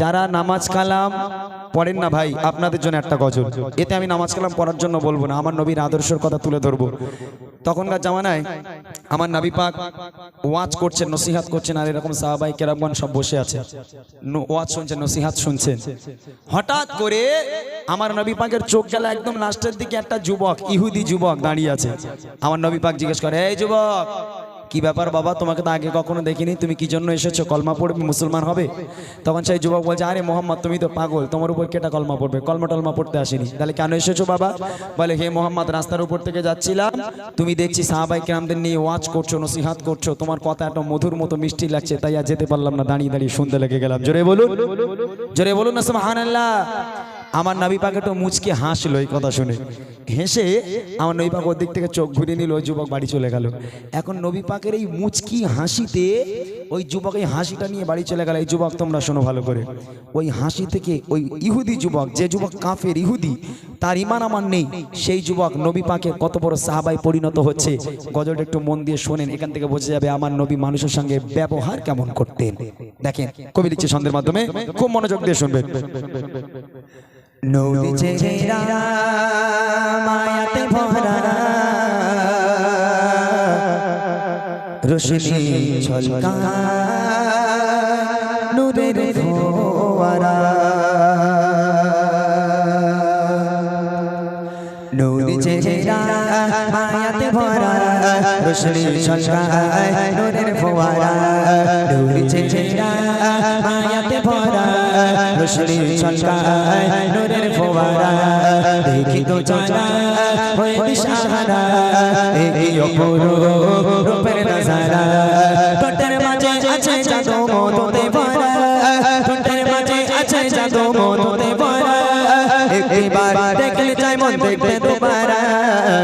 যারা নামাজ কালাম পড়েন না ভাই, আপনাদের জন্য একটা গজল। এতে আমি নামাজ কালাম পড়ার জন্য বলব না, আমার নবীর আদর্শের কথা তুলে ধরবো। তখনকার জামানায় আমার নবী পাক ওয়াজ করছেন, নসিহাত করছেন, আর এরকম সাহাবাই কেরামগণ সব বসে আছে। ওয়াজ শুনছেন, নসিহাত শুনছেন। হঠাৎ করে আমার নবী পাকের চোখ গেল একদম লাস্টের দিকে একটা যুবক, ইহুদি যুবক দাঁড়িয়ে আছে। আমার নবী পাক জিজ্ঞেস করে, এই যুবক কি ব্যাপার বাবা? তোমাকে তো আগে কখনো দেখিনি। তুমি কি জন্য এসেছ? কলমা পড়বে? মুসলমান হবে? তখন সেই যুবক বলছে, আরে মোহাম্মদ, তুমি তো পাগল। তোমার উপর কেটা কলমা পড়বে? কলমা টলমা পড়তে আসেনি। তাহলে কেন এসেছ বাবা? বলে, হে মোহাম্মদ, রাস্তার উপর থেকে যাচ্ছিলাম। তুমি দেখছি সাহাবাই কেরামদের নিয়ে ওয়াজ করছ, নসিহাত করছ। তোমার কথা একটা মধুর মতো মিষ্টি লাগছে, তাই আর যেতে পারলাম না। দাঁড়িয়ে দাঁড়িয়ে শুনতে লেগে গেলাম। জোরে বলুন। জোরে বলুন না, সুবহানাল্লাহ। আমার নবী পাকে তো মুচকে হাসলো এই কথা শুনে। হেসে আমার নবী পাক ওর দিক থেকে চোখ ঘুরিয়ে নিল, ওই যুবক বাড়ি চলে গেল। এখন নবী পাকের এই মুচকি হাসিতে, ওই যুবক এই হাসিটা নিয়ে বাড়ি চলে গেল। এই যুবক, তোমরা শোনো ভালো করে। ওই হাসি থেকে ওই ইহুদি যুবক, যে যুবক কাফের ইহুদি, তার ইমান আমার নেই। সেই যুবক নবী পাকে কত বড় সাহাবাই পরিণত হচ্ছে। গজলটা একটু মন দিয়ে শোনেন, এখান থেকে বোঝা যাবে আমার নবী মানুষের সঙ্গে ব্যবহার কেমন করতেন। দেখেন, কবি লিখছে ছন্দের মাধ্যমে, খুব মনোযোগ দিয়ে শুনবেন। নদী চেহারা মায়াতে ভরা। রোশনি ঝলকা নূরের ফোয়ারা। নূর চেহারা মায়াতে ভরা। রোশনি ঝলকা নূরের ফোয়ারা। নূর চেহারা রোশনি ঝলকা নূরের ফোয়ারা, দেখি তো জানা হয়ে দিশাহারা এই অপূর্ব রূপের নজারা। ঠোঁটের মাঝে আছে জাদু মধুতে ভরা, ঠোঁটের মাঝে আছে জাদু মধুতে ভরা। একবার দেখলে চাই মন দেখতে দুবারা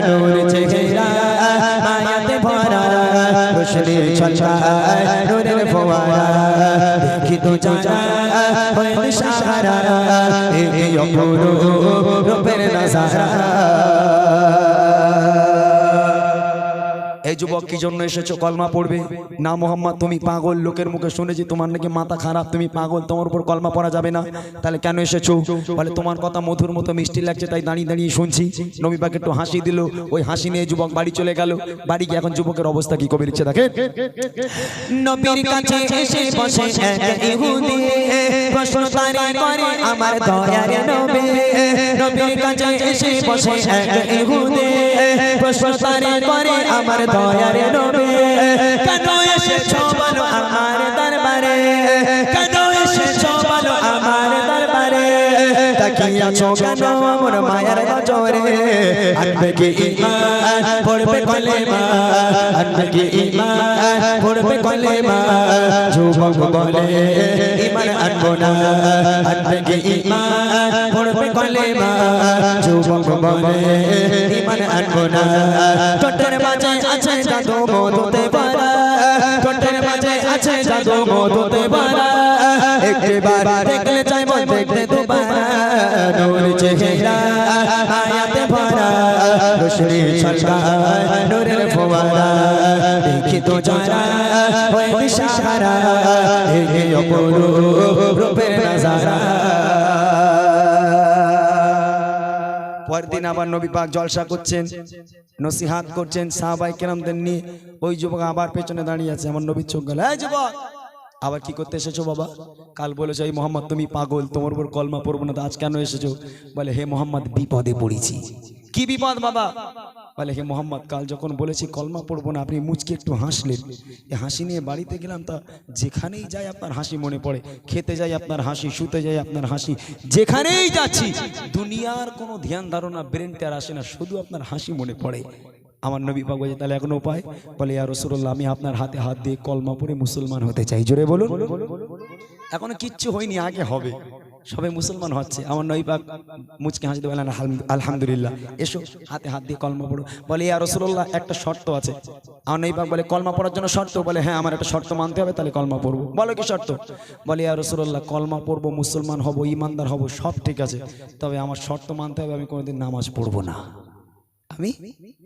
নূর চেহারা মায়াতে ভরা। রোশনি ঝলকা নূরের ফোয়ারা, দেখি তো জানা হয়ে দিশাহারা এই অপূর্ব রূপের নজারা। এই যুবক, কি জন্য এসেছ? কলমা পড়বে? না মোহাম্মদ, তুমি পাগল। লোকের মুখে শুনেছি তোমার নাকি মাথা খারাপ। তুমি পাগল, তোমার উপর কলমা পড়া যাবে না। তাহলে কেন এসেছ? বলে তোমার কথা মধুর মতো মিষ্টি লাগছে, তাই দাঁড়িয়ে দাঁড়িয়ে শুনছি। নবী পাক একটু হাসি দিল। ওই হাসি নিয়ে যুবক বাড়ি চলে গেল। বাড়ি গিয়ে এখন যুবকের অবস্থা কি কবির ইচ্ছে দেখে নবীর কাছে এসে বসে ইহুদি। প্রশ্ন তারি করে, আমার দয়ার নবী? নবীর কাছে এসে বসে ইহুদি। প্রশ্ন তারি করে, আমার দয়ার নবে কেন এসেছ বলো আমার দরবারে? তাকিয়াছো কেন আমার মায়ের নজরে। আনবে কি ঈমান পড়বে কলেমা। আনবে কি ঈমান পড়বে কলেমা। যুবক বলে ঈমান আনব না। আনবে কি ঈমান পড়বে কলেমা। যুবক বলে ঈমান আনব না। টোটের মাঝে আছে জাদু মধুতে পারা টোটের মাঝে আছে জাদু মধুতে পারা একবার দেখলে চাই নূর চেহারা ভরা নূরের ফোয়ারা। দেখি তো অপরূপ নজারা। পরের দিন আবার নবী পাক জলসা করছেন, নসিহাত করছেন সাহাবাই কেরামদের নিয়ে। ওই যুবক আবার পেছনে দাঁড়িয়ে আছে, আমার নবীর চোখ গেল। যুবক! আবার কি করতে এসেছ বাবা? কাল বলেছ, এই মোহাম্মদ, তুমি পাগল, তোমার উপর কলমা পড়ব না আজ কেন এসেছ? বলে, হে মোহাম্মদ, বিপদে পড়েছি। কি বিপদ বাবা? বলে, হে মোহাম্মদ, কাল যখন বলেছি কলমা পড়ব না, আপনি মুচকে একটু হাসলেন। এই হাসি নিয়ে বাড়িতে গেলাম, তা যেখানেই যাই আপনার হাসি মনে পড়ে। খেতে যাই আপনার হাসি, শুতে যাই আপনার হাসি। যেখানেই যাচ্ছি, দুনিয়ার কোনো ধ্যান ধারণা ব্রেনটা আর আসে না, শুধু আপনার হাসি মনে পড়ে। আমার নবী পাক বলছে তাহলে এখন উপায়? বলে, ইয়া রসুল্লাহ আমি আপনার হাতে হাত দিয়ে কলমা পরে মুসলমান হতে চাই। জোরে বলুন। এখনও কিচ্ছু হয়নি, আগে হবে। সবে মুসলমান হচ্ছে। আমার নবী পাক মুচকে হাসিতে বলেন আলহাম- আলহামদুলিল্লাহ, এসো, হাতে হাত দিয়ে কলমা পড়ো। বলে, ইয়া রসুল্লাহ একটা শর্ত আছে। আমার নবী পাক বলে, কলমা পড়ার জন্য শর্ত? বলে হ্যাঁ আমার একটা শর্ত মানতে হবে, তাহলে কলমা পড়ব। বলো কি শর্ত? বলে, ইয়া রসুল্লাহ কলমা পড়ব, মুসলমান হব, ইমানদার হব, সব ঠিক আছে। তবে আমার শর্ত মানতে হবে, আমি কোনোদিন নামাজ পড়ব না। আমি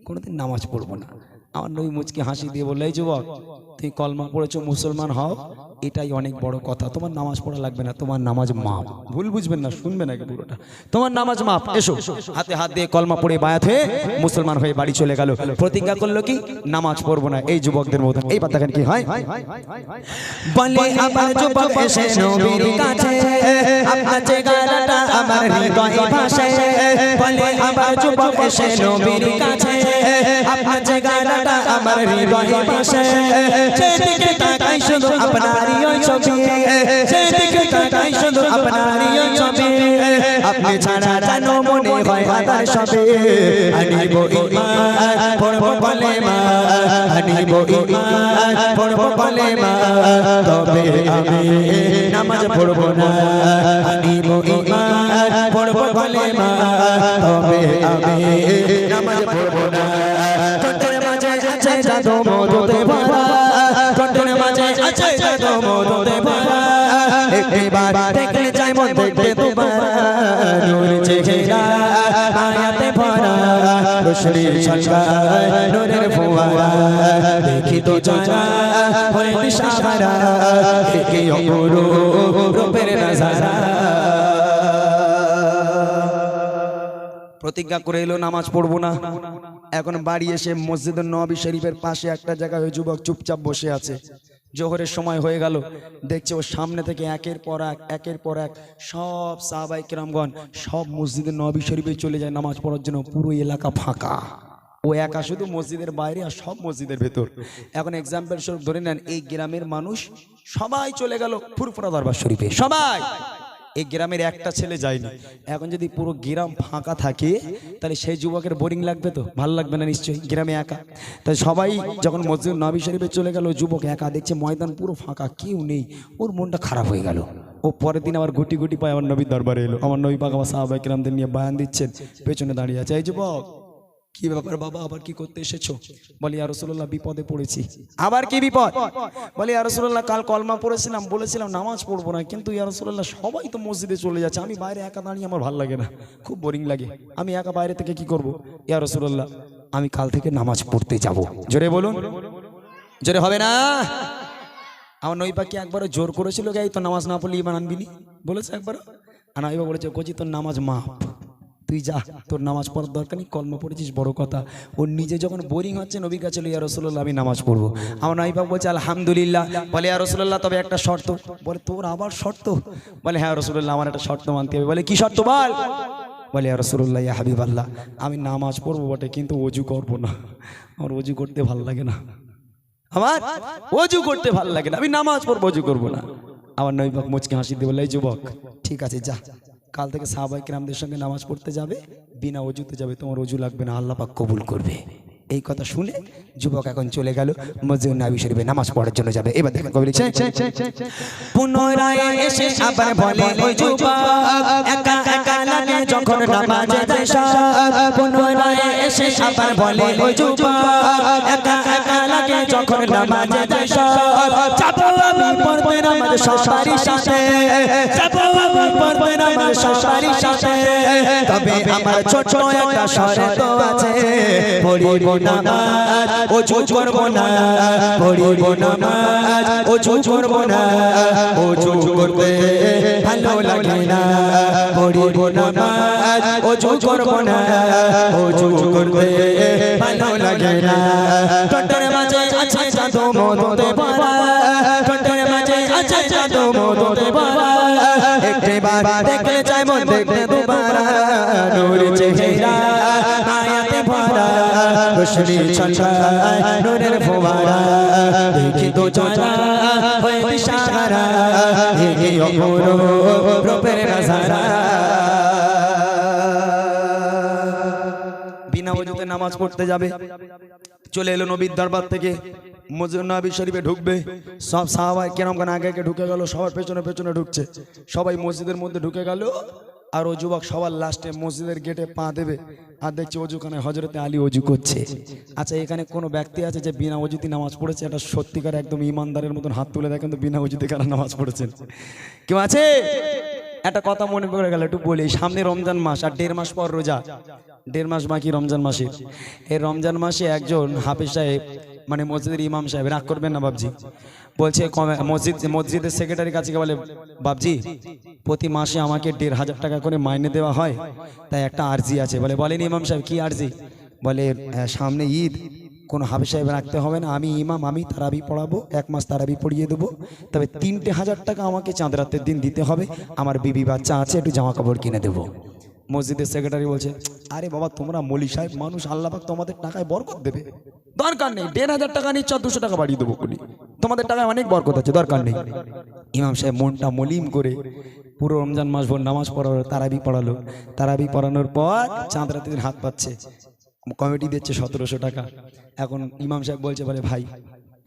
কোনোদিন নামাজ পড়ব না। আমার নবী মুচকে হাসি দিয়ে বললে যুবক, তুই কলমা পড়েছো, মুসলমান হও এটাই অনেক বড় কথা। তোমার নামাজ পড়া লাগবে না তোমার নামাজ মাপ ভুল বুঝবেন না শুনবেন আগে পুরোটা। তোমার নামাজ মাপ এসো। হাতে হাত দিয়ে কলমা পড়ে বায়াত হয়ে মুসলমান হয়ে বাড়ি চলে গেল। প্রতিজ্ঞা করল কি নামাজ পড়ব না এই যুবকদের মতো এই পাতা কি হয়। বলে আমার যুবক এসে নবীর কাছে আপনার চেহারাটা আমার হৃদয়ে ভাসে বলে আমার যুবক এসে নবীর কাছে আপনার চেহারাটা আমার হৃদয়ে ভাসে সেদিকে তাকাই শুধু আপনারই ছবি। সেদিকে তাকাই শুধু আপনারই ছবি। আপনি ছাড়া জানো মনে হয় আদার সবে আনিব ইমান, পড়ব বলে মা আনিব ইমান, পড়ব বলে মা তবে আমি নামাজ পড়ব না। আনিব ইমান, পড়ব বলে মা তবে আমি নামাজ পড়ব না। ঠোঁটের মাঝে আছে জাদু মধুতে ভরা দেখলে চাই মন দেখতে তোমার নূর চেহারা মায়াতে ভরা। রোশনি নূরের ফোয়ারা দেখি তো জানা হয়ে একে অপরূপ রূপের নজারা। প্রতিজ্ঞা করে এলো নামাজ পড়ব না। এখন বাড়ি এসে মসজিদের নবী শরীফের পাশে একটা জায়গায় যুবক চুপচাপ বসে আছে। জোহরের সময় হয়ে গেল। দেখছে ওর সামনে থেকে একের পর এক, একের পর এক সব সাহাবাই কিরামগণ, সব মসজিদের নবী শরীফে চলে যায় নামাজ পড়ার জন্য। পুরো এলাকা ফাঁকা। ও একা শুধু মসজিদের বাইরে আর সব মসজিদের ভেতর। এখন এক্সাম্পল স্বরূপ ধরে নেন, এই গ্রামের মানুষ সবাই চলে গেল ফুরফুরা দরবার শরীফে। সবাই! এই গ্রামের একটা ছেলে যায়নি। এখন যদি পুরো গ্রাম ফাঁকা থাকে, তাহলে সেই যুবকের বোরিং লাগবে তো? ভালো লাগবে না নিশ্চয়ই, গ্রামে একা? তাই সবাই যখন মসজিদ নবী শরীফে চলে গেল, যুবক একা দেখছে ময়দান পুরো ফাঁকা, কেউ নেই। ওর মনটা খারাপ হয়ে গেল। ও পরের দিন আবার গুটি গুটি পায় আমার নবীর দরবারে এলো। আমার নবী পাক আমার সাহাবাহিক রামদের নিয়ে বায়ান দিচ্ছেন, পেছনে দাঁড়িয়ে আছে। এই যুবক কি ব্যাপার বাবা, আবার কি করতে এসেছ? বলি আর রসুল্লাহ বিপদে পড়েছি। আবার কি বিপদ? বলি আর রসুল্লাহ কাল কলমা পড়েছিলাম, বলেছিলাম, নামাজ পড়ব না। কিন্তু ইয়া রসুল্লাহ সবাই তো মসজিদে চলে যাচ্ছে। আমি বাইরে একা দাঁড়িয়ে আমার ভালো লাগে না। খুব বোরিং লাগে। আমি একা বাইরে থেকে কি করব? ইয়া রসুল্লাহ আমি কাল থেকে নামাজ পড়তে যাব। জোরে বলুন। জোরে হবে না? আমার নই পাখি একবারও জোর করেছিল গাই তো নামাজ না পড়লে ইমান আনবি নি? বলেছে একবার আর নাইবা বলেছে, কচি, তোর নামাজ মাপ তুই যা, তোর নামাজ পড়ার দরকার নেই কর্ম পড়েছিস, বড় কথা। ওর নিজে যখন বোরিং হচ্ছে নবীর কাছে ইয়া রসুল্লাহ আমি নামাজ পড়ব। আমার নাইবাক বলছে, আলহামদুলিল্লাহ। বলে, ইয়া রসুল্লাহ তবে একটা শর্ত। বলে, তোর আবার শর্ত? বলে হ্যাঁ রসুল্লাহ আমার একটা শর্ত মানতে হবে। বলে, কি শর্ত বল? বলে, ইয়া রসুল্লাহ ইয়া হাবিব আল্লাহ আমি নামাজ পড়ব বটে, কিন্তু অজু করব না। আমার অজু করতে ভালো লাগে না। আমার অজু করতে ভালো লাগে না। আমি নামাজ পড়ব, অজু করব না। আমার নৈবাক মুচকে হাসি দিয়ে "এই যুবক, ঠিক আছে, যা। কাল থেকে সাহাবাই কিরামদের সঙ্গে নামাজ পড়তে যাবে, বিনা অজুতে যাবে, তোমার অজু লাগবে না, আল্লাহ পাক কবুল করবে। এই কথা শুনে যুবক এখন চলে গেল, মসজিদ নামাজ পড়ার জন্য যাবে। এবার দেখেন কবি পুনরায় এসে আবার বলে, ওই যুবক, একা যখন নামাজে পুনরায় এসে আবার বলে, ওই যুবক, একা যখন নামাজে যাব আমি পড়তে নামাজ সবারই সাথে, যাব আমি পড়তে সবারই সাথে। তবে আমার ছোট একটা শর্ত আছে। পড়িব নামাজ ওযু করব না পড়িব নামাজ ওযু করব না ওযু করতে ভালো লাগে না পড়িব নামাজ ওযু করব না ওযু করতে ভালো লাগে না ঠোঁটের মাঝে আছে জাদু মধুতে ভরা। ঠোঁটের মাঝে ভরা একবার দেখলে চাই মন দেখতে চেহারা ভরা নূরের ফোয়ারা। দেখি তো রূপের নজারা। বিনা অজুতে নামাজ পড়তে যাবে। চলে এলো নবীর দরবার থেকে। নবী শরীফে ঢুকবে। সব সাহাবাই কেরম কেন আগে ঢুকে গেল, সবার পেছনে পেছনে ঢুকছে। সবাই মসজিদের মধ্যে ঢুকে গেল আর ও যুবক সবার লাস্টে মসজিদের গেটে পা দেবে আর দেখছে অজুখানে হজরতে আলী অজু করছে। আচ্ছা এখানে কোনো ব্যক্তি আছে যে বিনা অজুতি নামাজ পড়েছে? এটা সত্যিকার একদম ইমানদারের মতন হাত তুলে দেখেন তো বিনা অজুতে কারা নামাজ পড়েছেন। কেউ আছে? একটা কথা মনে পড়ে গেল, একটু বলি। সামনে রমজান মাস আর দেড় মাস পর রোজা। দেড় মাস বাকি রমজান মাসের। এই রমজান মাসে একজন হাফিজ সাহেব মানে মসজিদের ইমাম সাহেব, রাগ করবেন না বাবজি বলছে মসজিদ, মসজিদের সেক্রেটারির কাছে বলে বাবজি প্রতি মাসে আমাকে দেড় হাজার টাকা করে মাইনে দেওয়া হয়, তাই একটা আর্জি আছে। বলে, বলেন ইমাম সাহেব, কি আর্জি? বলে সামনে ঈদ, কোনো হাফিজ সাহেব রাখতে হবে না, আমি ইমাম, আমি তারাবি পড়াবো, এক মাস তারাবি পড়িয়ে দেবো, তবে তিনটে হাজার টাকা আমাকে চাঁদ রাতের দিন দিতে হবে, আমার বিবি বাচ্চা আছে, একটু জামা কাপড় কিনে দেবো। মসজিদের সেক্রেটারি বলছে আরে বাবা তোমরা মলি সাহেব মানুষ আল্লাহবাক তোমাদের টাকায় বরকত দেবে। দরকার নেই দেড় হাজার টাকা নিচ্ছ দুশো টাকা বাড়িয়ে দেবো কুলি তোমাদের টাকায় অনেক বরকত আছে দরকার নেই। ইমাম সাহেব মনটা মলিম করে পুরো রমজান মাস ভোর নামাজ পড়ালো তারাবি পড়ালো। তারাবি পড়ানোর পর চাঁদ রাতের হাত পাচ্ছে কমিটি দিচ্ছে সতেরোশো টাকা। এখন ইমাম সাহেব বলছে বলে ভাই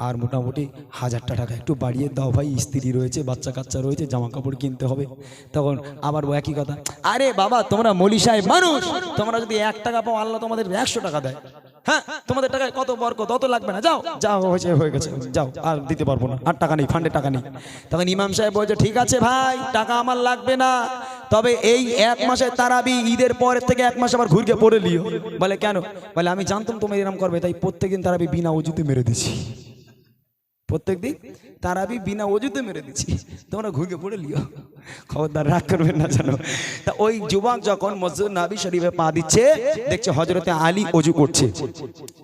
আর মোটামুটি হাজারটা টাকা একটু বাড়িয়ে দাও ভাই, স্ত্রী রয়েছে বাচ্চা কাচ্চা রয়েছে জামা কাপড় কিনতে হবে। তখন আবার একই কথা, আরে বাবা, তোমরা মলি সাহেব মানুষ, তোমরা যদি এক টাকা পাও, আল্লাহ তোমাদের একশো টাকা দেয়। হ্যাঁ তোমাদের টাকায় কত বরকত তত লাগবে না, যাও যাও হয়েছে হয়ে গেছে, যাও, আর দিতে পারব না, আর টাকা নেই, ফান্ডে টাকা নেই। তখন ইমাম সাহেব বলছে, ঠিক আছে ভাই, টাকা আমার লাগবে না, তবে এই এক মাসে তারাবি ঈদের পরের থেকে এক মাস আবার ঘুরকে পড়ে লিও। বলে, কেন? বলে, আমি জানতাম তুমি এরকম করবে, তাই প্রত্যেকদিন তারাবি বিনা উজুতে মেরে দিছি। প্রত্যেকদিন তারাবি বিনা অজুতে মেরে দিচ্ছি। তোমরা ঘুরে পড়ে লিও। খবরদার, রাগ করবেন না জানো তা ওই যুবক যখন মসজিদ নাবি শরীফে পা দিচ্ছে, দেখছে হজরতে আলী অজু করছে।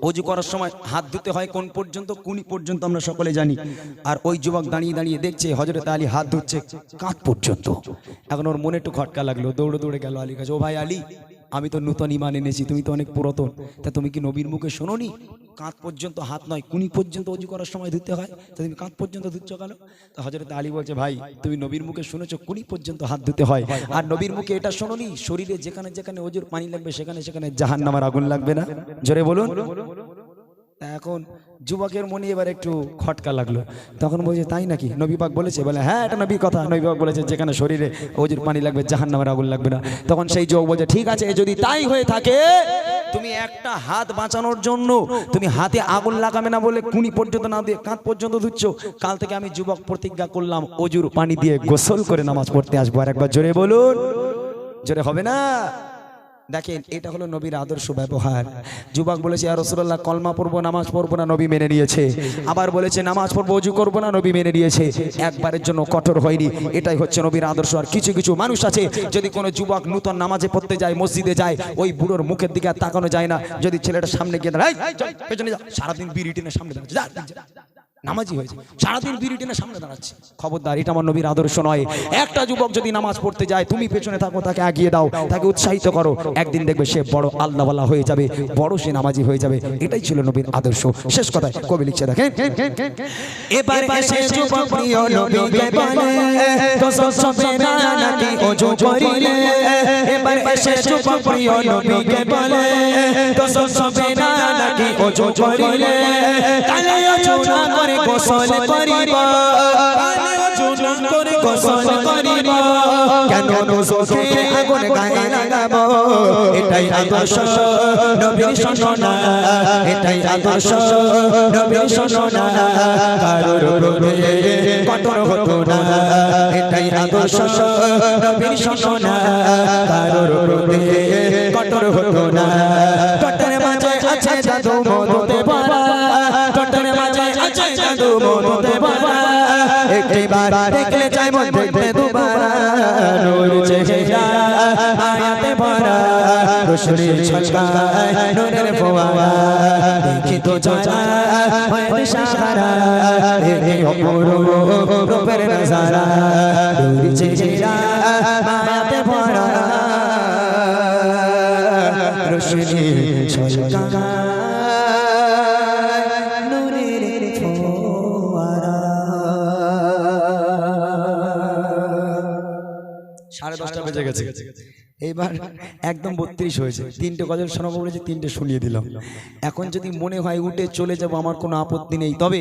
অজু করার সময় হাত ধুতে হয় কোন পর্যন্ত, কুনি পর্যন্ত আমরা সকলে জানি। আর ওই যুবক দাঁড়িয়ে দাঁড়িয়ে দেখছে হজরতে আলী হাত ধুচ্ছে কাঁধ পর্যন্ত। এখন ওর মনে একটু খটকা লাগল, দৌড়ে দৌড়ে গেল আলীর কাছে। ও ভাই আলী আমি তো নূতন ইমান এনেছি, তুমি তো অনেক পুরাতন। তা তুমি কি নবীর মুখে শোনোনি? কাঁধ পর্যন্ত হাত নয়, কুনি পর্যন্ত অজু করার সময় ধুতে হয়? তা তুমি কাঁধ পর্যন্ত ধুচ্ছ কেন? তা হজরত আলী বলছে, ভাই, তুমি নবীর মুখে শুনেছো, কুনি পর্যন্ত হাত ধুতে হয়? আর নবীর মুখে এটা শোনোনি? শরীরে যেখানে যেখানে অজুর পানি লাগবে, সেখানে সেখানে জাহান নামার আগুন লাগবে না? জোরে বলুন। এখন যুবকের মনে এবার একটু খটকা লাগল। তখন বলছে, তাই নাকি? নবী পাক বলেছে, বলে হ্যাঁ এটা নবী কথা। নবী পাক বলেছে, যেখানে শরীরে অজুর পানি লাগবে জাহান নামের আগুন লাগবে না। তখন সেই যুবক বলছে, ঠিক আছে, যদি তাই হয়ে থাকে, তুমি একটা হাত বাঁচানোর জন্য, তুমি হাতে আগুন লাগাবে না বলে কুনি পর্যন্ত না দিয়ে কাঁধ পর্যন্ত ধুচ্ছ, কাল থেকে আমি যুবক প্রতিজ্ঞা করলাম, অজুর পানি দিয়ে গোসল করে নামাজ পড়তে আসব। আর একবার জোরে বলুন। জোরে হবে না? দেখেন, এটা হলো নবীর আদর্শ ব্যবহার। যুবক বলেছে আর রসুল্লাহ কলমা পড়ব, নামাজ পড়ব না, নবী মেনে নিয়েছে। আবার বলেছে, নামাজ পড়ব অজু করব না, নবী মেনে নিয়েছে। একবারের জন্য কঠোর হয়নি। এটাই হচ্ছে নবীর আদর্শ। আর কিছু কিছু মানুষ আছে, যদি কোনো যুবক নূতন নামাজে পড়তে যায়, মসজিদে যায়, ওই বুড়োর মুখের দিকে আর তাকানো যায় না। যদি ছেলেটা সামনে গিয়ে দাঁড়ায় পেছনে যা।" সারাদিন বিড়ি সামনে। নামাজি হয়েছে সারাদিন বিড়ি টেনে সামনে দাঁড়াচ্ছে। খবরদার এটা আমার নবীর আদর্শ নয়। একটা যুবক যদি নামাজ পড়তে যায় তুমি পেছনে থাকো তাকে এগিয়ে দাও তাকে উৎসাহিত করো। একদিন দেখবে সে বড় আল্লাহওয়ালা হয়ে যাবে বড় সে নামাজি হয়ে যাবে। এটাই ছিল নবীর আদর্শ। শেষ কথায় কবি লিখছে দেখেন। এবার এসে যুবক প্রিয় নবীকে বলে গোসল সবে না নাকি ওজু করিলে? এবার এসে যুবক প্রিয় নবীকে বলে গোসল সবে না ওজু করিলে কালে ওজু না করে গোসল করিব। কালে ওজু না করে গোসল করিব। কেন নোজোকে আগুন গায়ে লাগাবো? এটাই আদর্শ নবীর শোনা এটাই আদর্শ নবীর শোনা কারোর প্রভে কঠোর হতো না। এটাই আদর্শ নবীর শোনা কারোর প্রভে কঠোর হতো না। একটিবার দেখলে চাই মন দেখতে দুবার। নূর চেহারা, আয়াতে ভরা রোশনি ছলকায় নূরের ফোয়ারা। দেখি তো জয়া হয় দিশাহারা এই অপূর্ব রূপের নজারা। নূর চেহারা, আয়াতে ভরা রোশনি ছলকায় বেজে গেছে। এইবার একদম বত্রিশ হয়েছে। তিনটে গজল শোনাবো বলেছে তিনটে শুনিয়ে দিলাম। এখন যদি মনে হয় উঠে চলে যাব আমার কোনো আপত্তি নেই। তবে